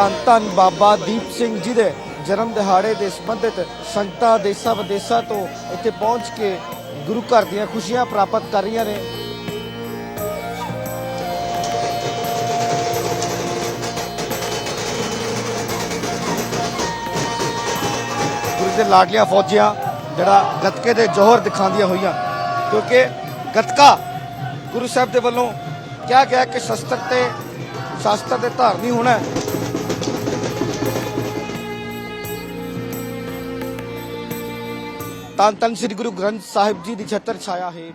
ਧੰਨ ਧੰਨ ਬਾਬਾ ਦੀਪ ਸਿੰਘ ਜੀ ਦੇ ਜਨਮ ਦਿਹਾੜੇ ਦੇ ਸੰਬੰਧਿਤ ਸੰਗਤਾਂ ਦੇਸਾਂ ਵਿਦੇਸਾਂ ਤੋਂ ਇੱਥੇ ਪਹੁੰਚ ਕੇ ਗੁਰੂ ਘਰ ਦੀਆਂ ਖੁਸ਼ੀਆਂ ਪ੍ਰਾਪਤ ਕਰ ਰਹੀਆਂ ਨੇ। ਗੁਰੂ ਦੇ ਲਾਡਲੀਆਂ ਫੌਜੀਆਂ ਜਿਹੜਾ ਗੱਤਕੇ ਦੇ ਜੋਹਰ ਦਿਖਾਉਂਦੀਆਂ ਹੋਈਆਂ, ਕਿਉਂਕਿ ਗੱਤਕਾ ਗੁਰੂ ਸਾਹਿਬ ਦੇ ਵੱਲੋਂ ਕਿਹਾ ਗਿਆ ਕਿ ਸ਼ਸਤਰ ਤੇ ਸ਼ਸਤਰ ਦੇ ਧਾਰਨੀ ਹੋਣਾ ਹੈ। ਧੰਨ ਧੰਨ ਸ੍ਰੀ ਗੁਰੂ ਗ੍ਰੰਥ ਸਾਹਿਬ ਜੀ ਦੀ ਛਤਰ ਛਾਇਆ ਹੇਠ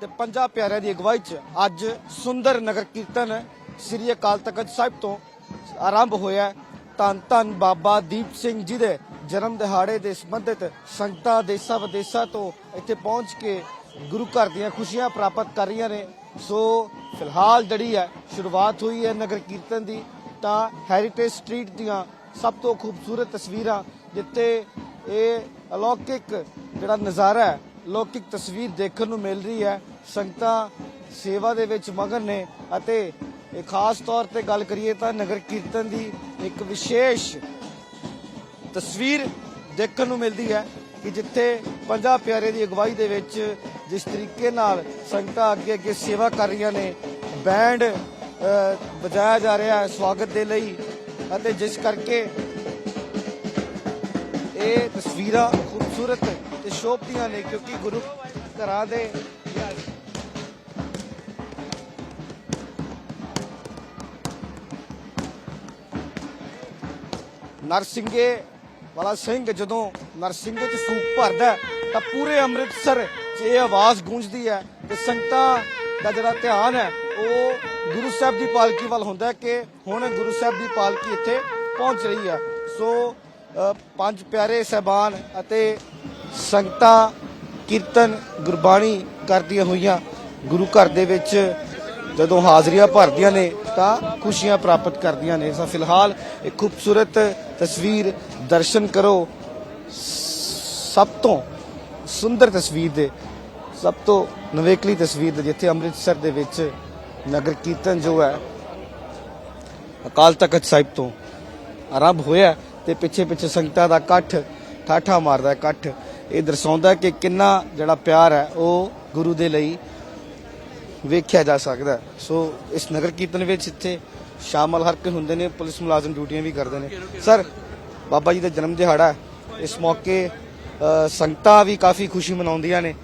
ਤੇ ਪੰਜਾਂ ਪਿਆਰਿਆਂ ਦੀ ਅਗਵਾਈ 'ਚ ਅੱਜ ਸੁੰਦਰ ਨਗਰ ਕੀਰਤਨ ਸ੍ਰੀ ਅਕਾਲ ਤਖਤ ਸਾਹਿਬ ਤੋਂ ਆਰੰਭ ਹੋਇਆ ਹੈ। ਧੰਨ ਧੰਨ ਬਾਬਾ ਦੀਪ ਸਿੰਘ ਜੀ ਦੇ ਜਨਮ ਦਿਹਾੜੇ ਦੇ ਸੰਬੰਧਿਤ ਸੰਗਤਾਂ ਦੇਸਾਂ ਵਿਦੇਸਾਂ ਤੋਂ ਇੱਥੇ ਪਹੁੰਚ ਕੇ ਗੁਰੂ ਘਰ ਦੀਆਂ ਖੁਸ਼ੀਆਂ ਪ੍ਰਾਪਤ ਕਰ ਰਹੀਆਂ ਨੇ ਸੋ ਫਿਲਹਾਲ ਜਿਹੜੀ ਹੈ, ਸ਼ੁਰੂਆਤ ਹੋਈ ਹੈ ਨਗਰ ਕੀਰਤਨ ਦੀ, ਤਾਂ ਹੈਰੀਟੇਜ ਸਟਰੀਟ ਦੀਆਂ ਸਭ ਤੋਂ ਖੂਬਸੂਰਤ ਤਸਵੀਰਾਂ ਜਿੱਥੇ ਇਹ ਅਲੌਕਿਕ ਜਿਹੜਾ ਨਜ਼ਾਰਾ ਹੈ, ਲੌਕਿਕ ਤਸਵੀਰ ਦੇਖਣ ਨੂੰ ਮਿਲ ਰਹੀ ਹੈ। ਸੰਗਤਾਂ ਸੇਵਾ ਦੇ ਵਿੱਚ ਮਗਨ ਨੇ ਅਤੇ ਖਾਸ ਤੌਰ ਤੇ ਗੱਲ ਕਰੀਏ ਤਾਂ ਨਗਰ ਕੀਰਤਨ ਦੀ ਇੱਕ ਵਿਸ਼ੇਸ਼ ਤਸਵੀਰ ਦੇਖਣ ਨੂੰ ਮਿਲਦੀ ਹੈ ਕਿ ਜਿੱਥੇ ਪੰਜਾਂ ਪਿਆਰੇ ਦੀ ਅਗਵਾਈ ਦੇ ਵਿੱਚ ਜਿਸ ਤਰੀਕੇ ਨਾਲ ਸੰਗਤਾਂ ਅੱਗੇ ਅੱਗੇ ਸੇਵਾ ਕਰ ਰਹੀਆਂ ਨੇ ਬੈਂਡ ਵਜਾਇਆ ਜਾ ਰਿਹਾ ਹੈ ਸਵਾਗਤ ਦੇ ਲਈ ਅਤੇ ਜਿਸ ਕਰਕੇ ਇਹ ਤਸਵੀਰਾਂ ਖੂਬਸੂਰਤ ਤੇ ਸ਼ੋਭਦੀਆਂ ਨੇ, ਕਿਉਂਕਿ ਗੁਰੂ ਘਰਾਂ ਦੇ ਨਰਸਿੰਘੇ ਵਾਲਾ ਸਿੰਘ ਜਦੋਂ ਨਰਸਿੰਘੇ ਚ ਸੂਪ ਭਰਦਾ ਤਾਂ ਪੂਰੇ ਅੰਮ੍ਰਿਤਸਰ 'ਚ ਇਹ ਆਵਾਜ਼ ਗੂੰਜਦੀ ਹੈ ਤੇ ਸੰਗਤਾਂ ਦਾ ਜਿਹੜਾ ਧਿਆਨ ਹੈ, ਉਹ ਗੁਰੂ ਸਾਹਿਬ ਦੀ ਪਾਲਕੀ ਵੱਲ ਹੁੰਦਾ ਕਿ ਹੁਣ ਗੁਰੂ ਸਾਹਿਬ ਦੀ ਪਾਲਕੀ ਇੱਥੇ ਪਹੁੰਚ ਰਹੀ ਹੈ। ਸੋ ਪੰਜ ਪਿਆਰੇ ਸਹਿਬਾਨ ਅਤੇ ਸੰਗਤਾਂ ਕੀਰਤਨ ਗੁਰਬਾਣੀ ਕਰਦੀਆਂ ਹੋਈਆਂ ਗੁਰੂ ਘਰ ਦੇ ਵਿੱਚ ਜਦੋਂ ਹਾਜ਼ਰੀਆਂ ਭਰਦੀਆਂ ਨੇ ਤਾਂ ਖੁਸ਼ੀਆਂ ਪ੍ਰਾਪਤ ਕਰਦੀਆਂ ਨੇ। ਸੋ ਫਿਲਹਾਲ ਇੱਕ ਖੂਬਸੂਰਤ ਤਸਵੀਰ ਦਰਸ਼ਨ ਕਰੋ। ਸਭ ਤੋਂ ਸੁੰਦਰ ਤਸਵੀਰ ਦੇ, ਸਭ ਤੋਂ ਨਵੇਕਲੀ ਤਸਵੀਰ ਦੇ ਜਿੱਥੇ ਅੰਮ੍ਰਿਤਸਰ ਦੇ ਵਿੱਚ ਨਗਰ ਕੀਰਤਨ ਜੋ ਹੈ, ਅਕਾਲ ਤਖਤ ਸਾਹਿਬ ਤੋਂ ਆਰੰਭ ਹੋਇਆ ਤੇ ਪਿੱਛੇ ਪਿੱਛੇ ਸੰਗਤਾਂ ਦਾ ਇਕੱਠ, ਠਾਠਾ ਮਾਰਦਾ ਇਕੱਠ ਇਹ ਦਰਸਾਉਂਦਾ ਕਿ ਕਿੰਨਾ ਜਿਹੜਾ ਪਿਆਰ ਹੈ ਉਹ ਗੁਰੂ ਦੇ ਲਈ ਵੇਖਿਆ ਜਾ ਸਕਦਾ ਸੋ ਇਸ ਨਗਰ ਕੀਰਤਨ ਵਿੱਚ ਇੱਥੇ ਸ਼ਾਮਲ ਹਰ ਕੋਈ ਹੁੰਦੇ ਨੇ, ਪੁਲਿਸ ਮੁਲਾਜ਼ਮ ਡਿਊਟੀਆਂ ਵੀ ਕਰਦੇ ਨੇ। ਸਰ ਬਾਬਾ ਜੀ ਦਾ ਜਨਮ ਦਿਹਾੜਾ ਇਸ ਮੌਕੇ ਸੰਗਤਾਂ ਵੀ ਕਾਫੀ ਖੁਸ਼ੀ ਮਨਾਉਂਦੀਆਂ ਨੇ।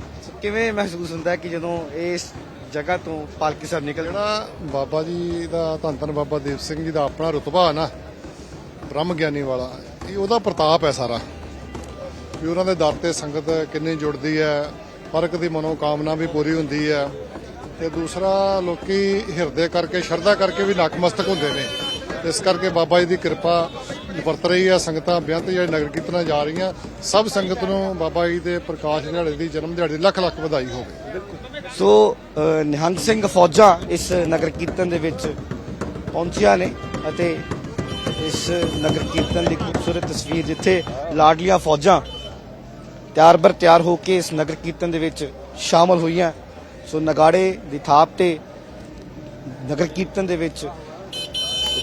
ਕਿਵੇਂ ਮਹਿਸੂਸ ਹੁੰਦਾ ਕਿ ਜਦੋਂ ਇਸ ਜਗ੍ਹਾ ਤੋਂ ਪਾਲਕੀ ਸਾਹਿਬ ਨਿਕਲ ਜਿਹੜਾ ਬਾਬਾ ਜੀ ਦਾ ਧੰਨ ਧੰਨ ਬਾਬਾ ਦੇਵ ਸਿੰਘ ਜੀ ਦਾ ਆਪਣਾ ਰੁਤਬਾ ਨਾ ਬ੍ਰਹਮ ਗਿਆਨੀ ਵਾਲਾ, ਇਹ ਉਹਦਾ ਪ੍ਰਤਾਪ ਹੈ ਸਾਰਾ। ਵੀ ਉਹਨਾਂ ਦੇ ਦਰ ਤੇ ਸੰਗਤ ਕਿੰਨੀ ਜੁੜਦੀ ਹੈ ਫ਼ਰਕ ਦੀ ਮਨੋਕਾਮਨਾ ਵੀ ਪੂਰੀ ਹੁੰਦੀ ਹੈ ਤੇ ਦੂਸਰਾ, ਲੋਕੀ ਹਿਰਦੇ ਕਰਕੇ, ਸ਼ਰਧਾ ਕਰਕੇ ਵੀ ਨਕਮਸਤਕ ਹੁੰਦੇ ਨੇ। ਇਸ ਕਰਕੇ ਬਾਬਾ ਜੀ ਦੀ ਕਿਰਪਾ ਵਰਤ ਰਹੀ ਹੈ, ਸੰਗਤਾਂ ਬੇਅੰਤ ਜਿਹੜੇ ਨਗਰ ਕੀਰਤਨਾਂ ਜਾ ਰਹੀਆਂ, ਸਭ ਸੰਗਤ ਨੂੰ ਬਾਬਾ ਜੀ ਦੇ ਪ੍ਰਕਾਸ਼ ਦਿਹਾੜੇ ਦੀ, ਜਨਮ ਦਿਹਾੜੇ ਦੀ ਲੱਖ ਲੱਖ ਵਧਾਈ ਹੋਵੇ। ਸੋ ਨਿਹੰਗ ਸਿੰਘ ਫੌਜਾਂ ਇਸ ਨਗਰ ਕੀਰਤਨ ਦੇ ਵਿੱਚ ਪਹੁੰਚੀਆਂ ਨੇ ਅਤੇ ਇਸ ਨਗਰ ਕੀਰਤਨ ਦੀ ਖੂਬਸੂਰਤ ਤਸਵੀਰ ਜਿੱਥੇ ਲਾਡਲੀਆਂ ਫੌਜਾਂ ਤਿਆਰ ਬਰ ਤਿਆਰ ਹੋ ਕੇ ਇਸ ਨਗਰ ਕੀਰਤਨ ਦੇ ਵਿੱਚ ਸ਼ਾਮਲ ਹੋਈਆਂ। ਸੋ ਨਗਾੜੇ ਦੀ ਥਾਪ ਤੇ ਨਗਰ ਕੀਰਤਨ ਦੇ ਵਿੱਚ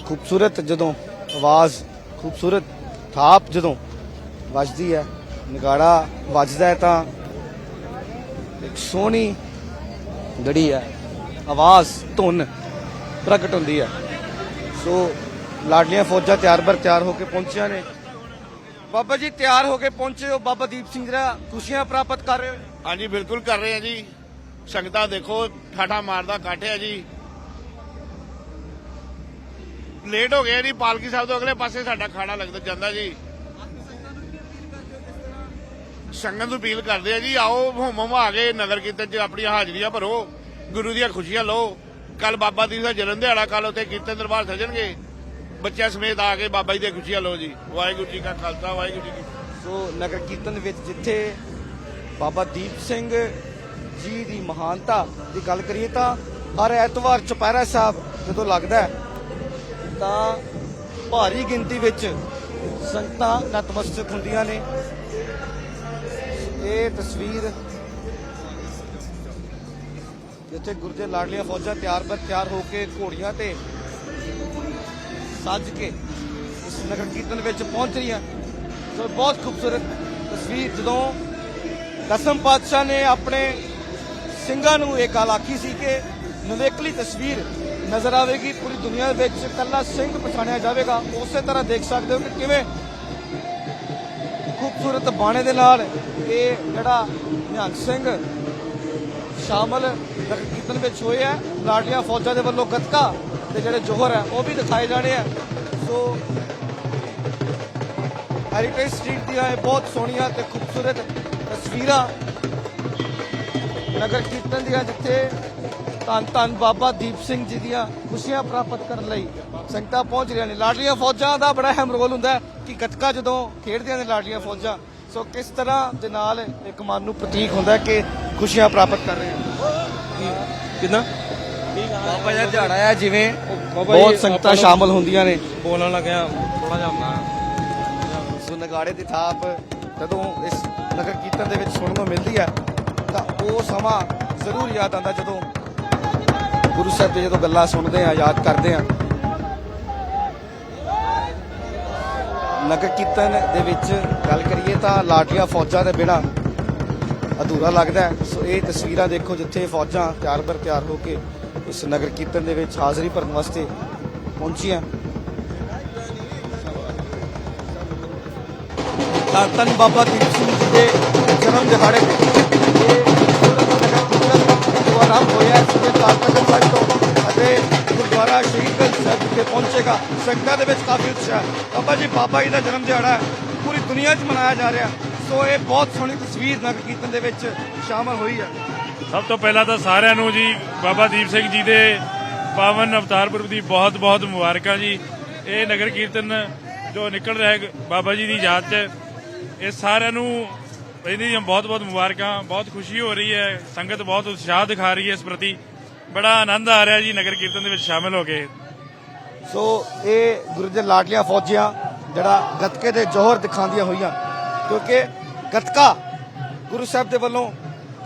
ਖੂਬਸੂਰਤ ਜਦੋਂ ਆਵਾਜ਼, ਖੂਬਸੂਰਤ ਥਾਪ ਜਦੋਂ ਵੱਜਦੀ ਹੈ, ਨਗਾੜਾ ਵੱਜਦਾ ਹੈ ਤਾਂ ਇੱਕ ਸੋਹਣੀ ਜਿਹੜੀ ਹੈ, ਆਵਾਜ਼, ਧੁਨ ਪ੍ਰਗਟ ਹੁੰਦੀ ਹੈ। ਸੋ ਲਾਡਲੀਆਂ ਫੌਜਾਂ ਤਿਆਰ ਬਰ ਤਿਆਰ ਹੋ ਕੇ ਪਹੁੰਚੀਆਂ ਨੇ। ਬਾਬਾ ਜੀ ਤਿਆਰ ਹੋ ਕੇ ਪਹੁੰਚੇ ਹੋ, ਬਾਬਾ ਦੀਪ ਸਿੰਘ ਜੀ ਖੁਸ਼ੀਆਂ ਪ੍ਰਾਪਤ ਕਰ ਰਹੇ ਹੋ ਹਾਂਜੀ, ਬਿਲਕੁਲ ਕਰ ਰਹੇ ਆ ਜੀ। ਸੰਗਤਾਂ ਦੇਖੋ, ਠਾਠਾ ਮਾਰਦਾ ਕਾਟਿਆ ਜੀ। ਲੇਟ ਹੋ ਗਿਆ ਜੀ, ਪਾਲਕੀ ਸਾਹਿਬ ਤੋਂ ਅਗਲੇ ਪਾਸੇ ਸਾਡਾ ਖਾਣਾ ਲੱਗਦਾ ਜਾਂਦਾ ਜੀ। ਸੰਗਤ ਨੂੰ ਅਪੀਲ ਕਰਦੇ ਆ ਜੀ, ਆਓ, ਹੁਮ ਆ ਕੇ ਨਗਰ ਕੀਰਤਨ 'ਚ ਆਪਣੀਆਂ ਹਾਜ਼ਰੀਆਂ ਭਰੋ, ਗੁਰੂ ਦੀਆਂ ਖੁਸ਼ੀਆਂ ਲਓ। ਕੱਲ ਬਾਬਾ ਦੀਪ ਦਾ ਜਨਮ ਦਿਹਾੜਾ ਕੱਲ ਉੱਥੇ ਕੀਰਤਨ ਦਰਬਾਰ ਸਜਣਗੇ। ਬੱਚਿਆਂ ਸਮੇਤ ਆ ਕੇ ਬਾਬਾ ਜੀ ਦੀਆਂ ਖੁਸ਼ੀਆਂ ਲਓ ਜੀ ਵਾਹਿਗੁਰੂ ਜੀ ਕਾ ਖਾਲਸਾ, ਵਾਹਿਗੁਰੂ ਜੀ ਕੀ ਫਤਿਹ। ਸੋ ਨਗਰ ਕੀਰਤਨ ਵਿੱਚ ਜਿੱਥੇ ਬਾਬਾ ਦੀਪ ਸਿੰਘ ਜੀ ਦੀ ਮਹਾਨਤਾ ਦੀ ਗੱਲ ਕਰੀਏ ਤਾਂ ਹਰ ਐਤਵਾਰ ਚੁਪਹਿਰਾ ਸਾਹਿਬ ਜਦੋਂ ਲੱਗਦਾ ਹੈ, ਤਾਂ ਭਾਰੀ ਗਿਣਤੀ ਵਿੱਚ ਸੰਗਤਾਂ ਨਤਮਸਤਕ ਹੁੰਦੀਆਂ ਨੇ ਇਹ ਤਸਵੀਰ ਜਿੱਥੇ ਗੁਰੂ ਲਾਡਲੀਆਂ ਫੌਜਾਂ ਤਿਆਰ ਬਰ ਤਿਆਰ ਹੋ ਕੇ ਘੋੜੀਆਂ ਤੇ ਸੱਜ ਕੇ ਨਗਰ ਕੀਰਤਨ ਵਿੱਚ ਪਹੁੰਚ ਰਹੀਆਂ ਸੋ ਬਹੁਤ ਖੂਬਸੂਰਤ ਤਸਵੀਰ, ਜਦੋਂ ਦਸਮ ਪਾਤਸ਼ਾਹ ਨੇ ਆਪਣੇ ਸਿੰਘਾਂ ਨੂੰ ਇਹ ਗੱਲ ਆਖੀ ਸੀ ਕਿ ਨਵੇਕਲੀ ਤਸਵੀਰ ਨਜ਼ਰ ਆਵੇਗੀ, ਪੂਰੀ ਦੁਨੀਆ ਵਿੱਚ ਕੱਲਾ ਸਿੰਘ ਪਛਾਣਿਆ ਜਾਵੇਗਾ। ਉਸੇ ਤਰ੍ਹਾਂ ਦੇਖ ਸਕਦੇ ਹੋ ਕਿ ਕਿਵੇਂ ਖੂਬਸੂਰਤ ਬਾਣੇ ਦੇ ਨਾਲ ਇਹ ਜਿਹੜਾ ਨਿਹੰਗ ਸਿੰਘ ਸ਼ਾਮਲ ਨਗਰ ਕੀਰਤਨ ਵਿੱਚ ਹੋਏ ਆ। ਲਾਡਲੀਆਂ ਫੌਜਾਂ ਦੇ ਵੱਲੋਂ ਗੱਤਕਾ ਤੇ ਜਿਹੜੇ ਜੋਹਰ ਹੈ, ਉਹ ਵੀ ਦਿਖਾਏ ਜਾਣੇ ਆ ਸੋ ਹੈਰੀਟੇਜ ਸਟਰੀਟ ਦੀਆਂ ਇਹ ਬਹੁਤ ਸੋਹਣੀਆਂ ਤੇ ਖੂਬਸੂਰਤ ਤਸਵੀਰਾਂ ਨਗਰ ਕੀਰਤਨ ਦੀਆਂ, ਜਿੱਥੇ ਧੰਨ ਧੰਨ ਬਾਬਾ ਦੀਪ ਸਿੰਘ ਜੀ ਦੀਆਂ ਖੁਸ਼ੀਆਂ ਪ੍ਰਾਪਤ ਕਰਨ ਲਈ ਸੰਗਤਾਂ ਪਹੁੰਚ ਰਹੀਆਂ ਨੇ। ਲਾਡਲੀਆਂ ਫੌਜਾਂ ਦਾ ਬੜਾ ਅਹਿਮ ਰੋਲ ਹੁੰਦਾ ਹੈ ਕਿ ਗੱਤਕਾ ਜਦੋਂ ਖੇਡਦੀਆਂ ਨੇ ਲਾਡਲੀਆਂ ਫੌਜਾਂ, ਸੋ ਕਿਸ ਤਰ੍ਹਾਂ ਦੇ ਨਾਲ ਇੱਕ ਮਨ ਨੂੰ ਪ੍ਰਤੀਕ ਹੁੰਦਾ ਕਿ ਖੁਸ਼ੀਆਂ ਪ੍ਰਾਪਤ ਕਰ ਰਹੇ ਹਾਂ ਕਿਦਾਂ ਬਾਬਾ ਜੀ ਦਿਹਾੜਾ ਹੈ ਜਿਵੇਂ ਬਹੁਤ ਸੰਗਤਾਂ ਸ਼ਾਮਲ ਹੁੰਦੀਆਂ ਨੇ। ਬੋਲਣ ਲੱਗਿਆ ਥੋੜਾ ਜਿਹਾ ਆਪਣਾ। ਸੋ ਨਗਾੜੇ ਦੀ ਥਾਪ ਜਦੋਂ ਇਸ ਨਗਰ ਕੀਰਤਨ ਦੇ ਵਿੱਚ ਸੁਣਨ ਨੂੰ ਮਿਲਦੀ ਹੈ ਤਾਂ ਉਹ ਸਮਾਂ ਜ਼ਰੂਰ ਯਾਦ ਆਉਂਦਾ ਜਦੋਂ ਗੁਰੂ ਸਾਹਿਬ ਦੀ ਜਦੋਂ ਗੱਲਾਂ ਸੁਣਦੇ ਆ ਯਾਦ ਕਰਦੇ ਆ। ਨਗਰ ਕੀਰਤਨ ਦੇ ਵਿੱਚ ਗੱਲ ਕਰੀਏ ਤਾਂ ਲਾਟੀਆਂ ਫੌਜਾਂ ਦੇ ਬਿਨਾ ਅਧੂਰਾ ਲੱਗਦਾ ਸੋ ਇਹ ਤਸਵੀਰਾਂ ਦੇਖੋ ਜਿੱਥੇ ਫੌਜਾਂ ਤਿਆਰ ਬਰ ਤਿਆਰ ਹੋ ਕੇ ਇਸ ਨਗਰ ਕੀਰਤਨ ਦੇ ਵਿੱਚ ਹਾਜ਼ਰੀ ਭਰਨ ਵਾਸਤੇ ਪਹੁੰਚੀਆਂ ਧੰਨ ਬਾਬਾ ਦੀਪ ਸਿੰਘ ਜੀ ਦੇ ਜਨਮ ਦਿਹਾੜੇ ਤੇ ਹੋਇਆ ਸ੍ਰੀ ਅਕਾਲ ਸਾਹਿਬ ਤੋਂ ਅਤੇ ਗੁਰਦੁਆਰਾ ਸ਼ਹੀਦ ਗੰਜ ਸਾਹਿਬ ਵਿਖੇ ਪਹੁੰਚੇਗਾ। ਸੰਗਤਾਂ ਦੇ ਵਿੱਚ ਕਾਫੀ ਉਤਸ਼ਾਹ ਬਾਬਾ ਜੀ ਬਾਬਾ ਜੀ ਦਾ ਜਨਮ ਦਿਹਾੜਾ ਪੂਰੀ ਦੁਨੀਆ 'ਚ ਮਨਾਇਆ ਜਾ ਰਿਹਾ। ਸੋ ਇਹ ਬਹੁਤ ਸੋਹਣੀ ਤਸਵੀਰ ਨਗਰ ਕੀਰਤਨ ਦੇ ਵਿੱਚ ਸ਼ਾਮਲ ਹੋਈ ਹੈ। ਸਭ ਤੋਂ ਪਹਿਲਾਂ ਤਾਂ ਸਾਰਿਆਂ ਨੂੰ ਜੀ ਬਾਬਾ ਦੀਪ ਸਿੰਘ ਜੀ ਦੇ ਪਾਵਨ ਅਵਤਾਰ ਪੁਰਬ ਦੀ ਬਹੁਤ ਬਹੁਤ ਮੁਬਾਰਕਾਂ ਜੀ। ਇਹ ਨਗਰ ਕੀਰਤਨ ਜੋ ਨਿਕਲ ਰਿਹਾ ਹੈ ਬਾਬਾ ਜੀ ਦੀ ਯਾਦ 'ਚ, ਇਹ ਸਾਰਿਆਂ ਨੂੰ ਇਹਦੀ ਦੀਆਂ ਬਹੁਤ ਬਹੁਤ ਮੁਬਾਰਕਾਂ, ਬਹੁਤ ਖੁਸ਼ੀ ਹੋ ਰਹੀ ਹੈ, ਸੰਗਤ ਬਹੁਤ ਉਤਸ਼ਾਹ ਦਿਖਾ ਰਹੀ ਹੈ ਇਸ ਪ੍ਰਤੀ। ਬੜਾ ਆਨੰਦ ਆ ਰਿਹਾ ਜੀ ਨਗਰ ਕੀਰਤਨ ਦੇ ਵਿੱਚ ਸ਼ਾਮਿਲ ਹੋ ਕੇ। ਸੋ ਇਹ ਗੁਰੂ ਦੇ ਲਾਡਲੀਆਂ ਫੌਜੀਆਂ ਜਿਹੜਾ ਗੱਤਕੇ ਦੇ ਜੋਹਰ ਦਿਖਾਉਂਦੀਆਂ ਹੋਈਆਂ, ਕਿਉਂਕਿ ਗੱਤਕਾ ਗੁਰੂ ਸਾਹਿਬ ਦੇ ਵੱਲੋਂ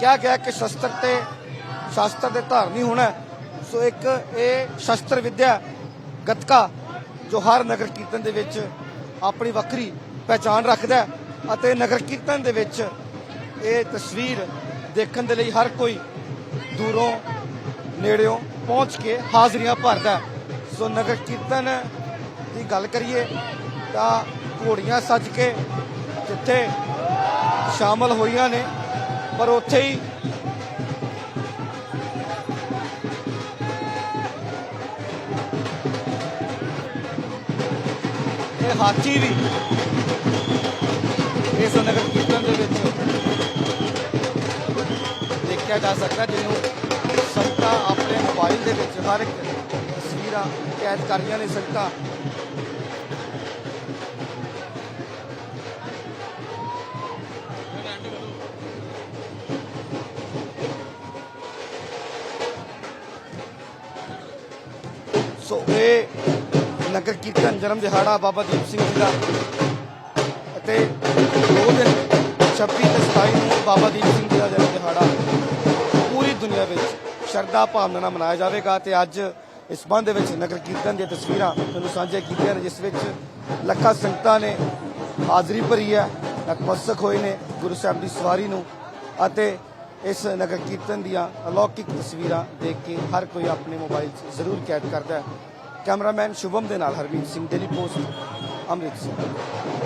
ਕਿਹਾ ਗਿਆ ਕਿ ਸ਼ਸਤਰ ਤੇ ਸ਼ਾਸਤਰ ਦੇ ਧਾਰਨੀ ਹੋਣਾ। ਸੋ ਇੱਕ ਇਹ ਸ਼ਸਤਰ ਵਿਦਿਆ ਗੱਤਕਾ ਜੋ ਹਰ ਨਗਰ ਕੀਰਤਨ ਦੇ ਵਿੱਚ ਆਪਣੀ ਵੱਖਰੀ ਪਹਿਚਾਣ ਰੱਖਦਾ ਅਤੇ ਨਗਰ ਕੀਰਤਨ ਦੇ ਵਿੱਚ ਇਹ ਤਸਵੀਰ ਦੇਖਣ ਦੇ ਲਈ ਹਰ ਕੋਈ ਦੂਰੋਂ ਨੇੜਿਓਂ ਪਹੁੰਚ ਕੇ ਹਾਜ਼ਰੀਆਂ ਭਰਦਾ ਸੋ ਨਗਰ ਕੀਰਤਨ ਦੀ ਗੱਲ ਕਰੀਏ ਤਾਂ ਘੋੜੀਆਂ ਸੱਜ ਕੇ ਜਿੱਥੇ ਸ਼ਾਮਲ ਹੋਈਆਂ ਨੇ ਪਰ ਉੱਥੇ ਹੀ ਇਹ ਹਾਥੀ ਵੀ ਇਸ ਨਗਰ ਕੀਰਤਨ ਦੇ ਵਿੱਚ ਦੇਖਿਆ ਜਾ ਸਕਦਾ ਜਿਹਨੂੰ ਸੰਗਤਾਂ ਆਪਣੇ ਮੋਬਾਈਲ ਦੇ ਵਿੱਚ ਹਰ ਇੱਕ ਤਸਵੀਰਾਂ ਕੈਦ ਕਰ ਰਹੀਆਂ ਨੇ। ਸੰਗਤਾਂ ਸੋ ਇਹ ਨਗਰ ਕੀਰਤਨ ਜਨਮ ਦਿਹਾੜਾ ਬਾਬਾ ਦੀਪ ਸਿੰਘ ਜੀ ਦਾ ਅਤੇ ਦੋ ਦਿਨ 26 ਤੇ 27 ਨੂੰ ਬਾਬਾ ਦੀਪ ਸਿੰਘ ਜੀ ਦਾ ਜਨਮ ਦਿਹਾੜਾ ਪੂਰੀ ਦੁਨੀਆ ਵਿੱਚ ਸ਼ਰਧਾ ਭਾਵਨਾ ਨਾਲ ਮਨਾਇਆ ਜਾਵੇਗਾ ਤੇ ਅੱਜ ਇਸ ਸੰਬੰਧ ਵਿੱਚ ਨਗਰ ਕੀਰਤਨ ਦੀਆਂ ਤਸਵੀਰਾਂ ਤੁਹਾਨੂੰ ਸਾਂਝੀਆਂ ਕੀਤੀਆਂ ਨੇ, ਜਿਸ ਵਿੱਚ ਲੱਖਾਂ ਸੰਗਤਾਂ ਨੇ ਹਾਜ਼ਰੀ ਭਰੀ ਹੈ, ਨਤਮਸਤਕ ਹੋਏ ਨੇ ਗੁਰੂ ਸਾਹਿਬ ਦੀ ਸਵਾਰੀ ਨੂੰ ਅਤੇ ਇਸ ਨਗਰ ਕੀਰਤਨ ਦੀਆਂ ਅਲੌਕਿਕ ਤਸਵੀਰਾਂ ਦੇਖ ਕੇ ਹਰ ਕੋਈ ਆਪਣੇ ਮੋਬਾਈਲ 'ਚ ਜ਼ਰੂਰ ਕੈਦ ਕਰਦਾ ਹੈ। ਕੈਮਰਾਮੈਨ ਸ਼ੁਭਮ ਦੇ ਨਾਲ ਹਰਮੀਤ ਸਿੰਘ ਡੇਲੀ ਪੋਸਟ ਅੰਮ੍ਰਿਤਸਰ।